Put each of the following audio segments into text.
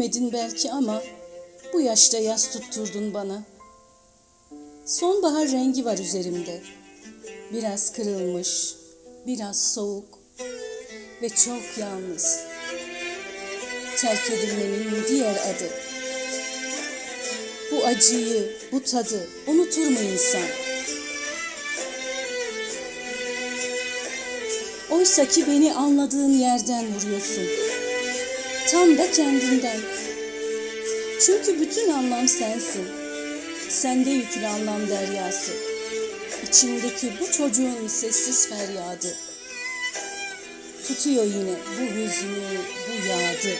Sevmedin belki ama bu yaşta yaz tutturdun bana. Sonbahar rengi var üzerimde. Biraz kırılmış, biraz soğuk ve çok yalnız. Terk edilmenin diğer adı. Bu acıyı, bu tadı unutur mu insan? Oysa ki beni anladığın yerden vuruyorsun. Tam da kendinden. Çünkü bütün anlam sensin. Sende yüklü anlam deryası. İçimdeki bu çocuğun sessiz feryadı. Tutuyor yine bu hüznü, bu yağdı.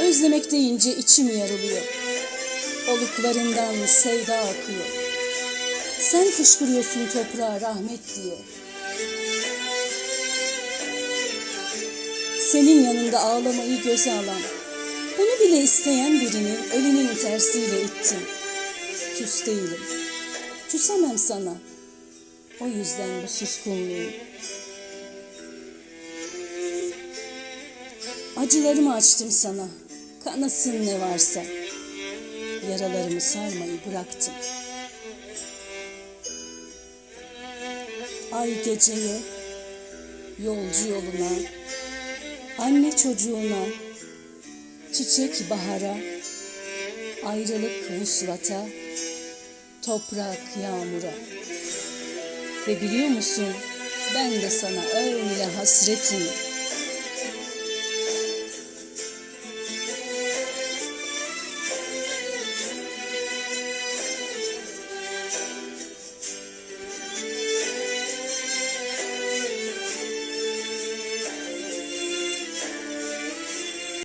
Özlemek deyince içim yarılıyor. Oluklarından sevda akıyor. Sen fışkırıyorsun toprağa rahmet diye. Senin yanında ağlamayı göze alan, bunu bile isteyen birini elinin tersiyle ittim. Küs değilim. Küsemem sana. O yüzden bu suskunluğum. Acılarımı açtım sana. Kanasın ne varsa. Yaralarımı sarmayı bıraktım. Ay geceye, yolcu yoluna, anne çocuğuna, çiçek bahara, ayrılık vuslata, toprak yağmura. Ve biliyor musun ben de sana öyle hasretim.